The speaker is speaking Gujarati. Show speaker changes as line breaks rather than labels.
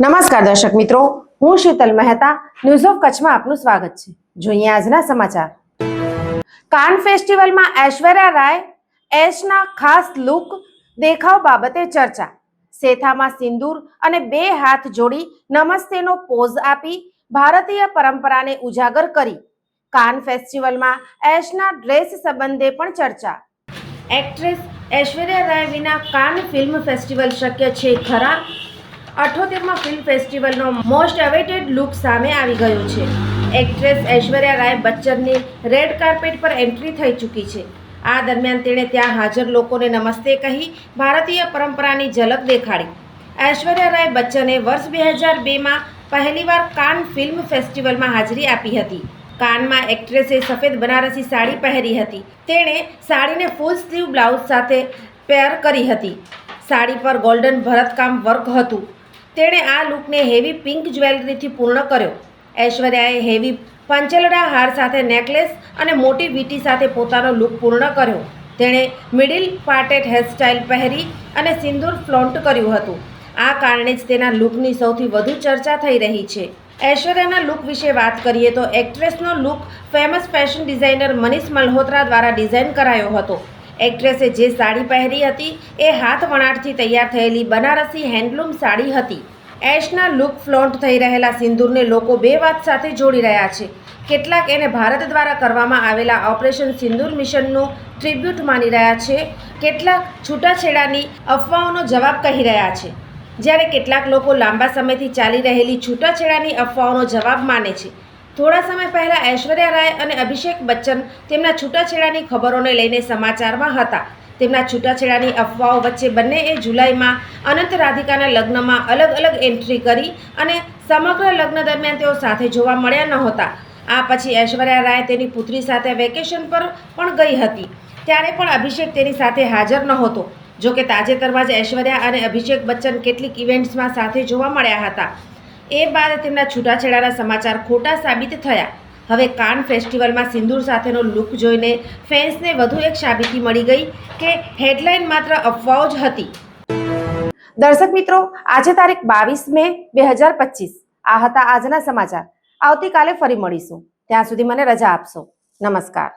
નમસ્કાર દર્શક મિત્રો, હું શીતલ મહેતા ન્યૂઝ ઓફ કચ્છમાં આપનું સ્વાગત છે. જોઈએ આજના સમાચાર. કાન ફેસ્ટિવલમાં ઐશ્વર્યા રાય, એશના ખાસ લુક દેખાવ બાબતે ચર્ચા. સેથામાં સિંદૂર અને બે હાથ જોડી નમસ્તેનો પોઝ આપી ભારતીય પરંપરાને ઉજાગર કરી. કાન ફેસ્ટિવલમાં એશના ડ્રેસ સંબંધે પણ ચર્ચા. એક્ટ્રેસ ઐશ્વર્યા રાય વિના કાન ફિલ્મ ફેસ્ટિવલ શક્ય છે ખરા? અઠોતેરમાં ફિલ્મ ફેસ્ટિવલનો મોસ્ટ અવેટેડ લુક સામે આવી ગયો છે. એક્ટ્રેસ ઐશ્વર્યા રાય બચ્ચનની રેડ કાર્પેટ પર એન્ટ્રી થઈ ચૂકી છે. આ દરમિયાન તેણે ત્યાં હાજર લોકોને નમસ્તે કહી ભારતીય પરંપરાની ઝલક દેખાડી. ઐશ્વર્યા રાય બચ્ચને વર્ષ બે હજાર બેમાં પહેલીવાર કાન ફિલ્મ ફેસ્ટિવલમાં હાજરી આપી હતી. કાનમાં એક્ટ્રેસે સફેદ બનારસી સાડી પહેરી હતી. તેણે સાડીને ફૂલ સ્લીવ બ્લાઉઝ સાથે પેર કરી હતી. સાડી પર ગોલ્ડન ભરતકામ વર્ક હતું. તેણે આ લુકને હેવી પિંક જ્વેલરીથી પૂર્ણ કર્યો. ઐશ્વર્યાએ હેવી પંચલડા હાર સાથે નેકલેસ અને મોટી વીટી સાથે પોતાનો લુક પૂર્ણ કર્યો. તેણે મિડિલ પાર્ટેડ હેરસ્ટાઇલ પહેરી અને સિંદૂર ફ્લોન્ટ કર્યું હતું. આ કારણે જ તેના લુકની સૌથી વધુ ચર્ચા થઈ રહી છે. ઐશ્વર્યાના લુક વિશે વાત કરીએ તો એક્ટ્રેસનો look famous fashion designer Manish Malhotra દ્વારા ડિઝાઇન કરાયો હતો. એક્ટ્રેસે જે સાડી પહેરી હતી એ હાથ વણાટથી તૈયાર થયેલી બનારસી હેન્ડલૂમ સાડી હતી. એશના લુક ફ્લોન્ટ થઈ રહેલા સિંદૂરને લોકો બે વાત સાથે જોડી રહ્યા છે. કેટલાક એને ભારત દ્વારા કરવામાં આવેલા ઓપરેશન સિંદૂર મિશનનું ટ્રિબ્યુટ માની રહ્યા છે. કેટલાક છૂટાછેડાની અફવાઓનો જવાબ કહી રહ્યા છે. જ્યારે કેટલાક લોકો લાંબા સમયથી ચાલી રહેલી છૂટાછેડાની અફવાઓનો જવાબ માને છે. થોડા સમય પહેલાં ઐશ્વર્યા રાય અને અભિષેક બચ્ચન તેમના છૂટાછેડાની ખબરોને લઈને સમાચારમાં હતા. તેમના છૂટાછેડાની અફવાઓ વચ્ચે બંનેએ જુલાઈમાં અનંત રાધિકાના લગ્નમાં અલગ અલગ એન્ટ્રી કરી અને સમગ્ર લગ્ન દરમિયાન તેઓ સાથે જોવા મળ્યા નહોતા. આ પછી ઐશ્વર્યા રાય તેની પુત્રી સાથે વેકેશન પર પણ ગઈ હતી. ત્યારે પણ અભિષેક તેની સાથે હાજર નહોતો. જોકે તાજેતરમાં જ ઐશ્વર્યા અને અભિષેક બચ્ચન કેટલીક ઇવેન્ટ્સમાં સાથે જોવા મળ્યા હતા. એ બાદ તેમના છૂટાછેડાના સમાચાર ખોટા સાબિત થયા. હવે કાન ફેસ્ટિવલમાં સિંદૂર સાથેનો લુક જોઈને ફેન્સને વધુ એક સાબિતી મળી ગઈ કે હેડલાઇન માત્ર અફવાઓ જ હતી. દર્શક મિત્રો, આજે તારીખ બાવીસ મે બે હજાર પચીસ. આ હતા આજના સમાચાર. આવતીકાલે ફરી મળીશું. ત્યાં સુધી મને રજા આપશો. નમસ્કાર.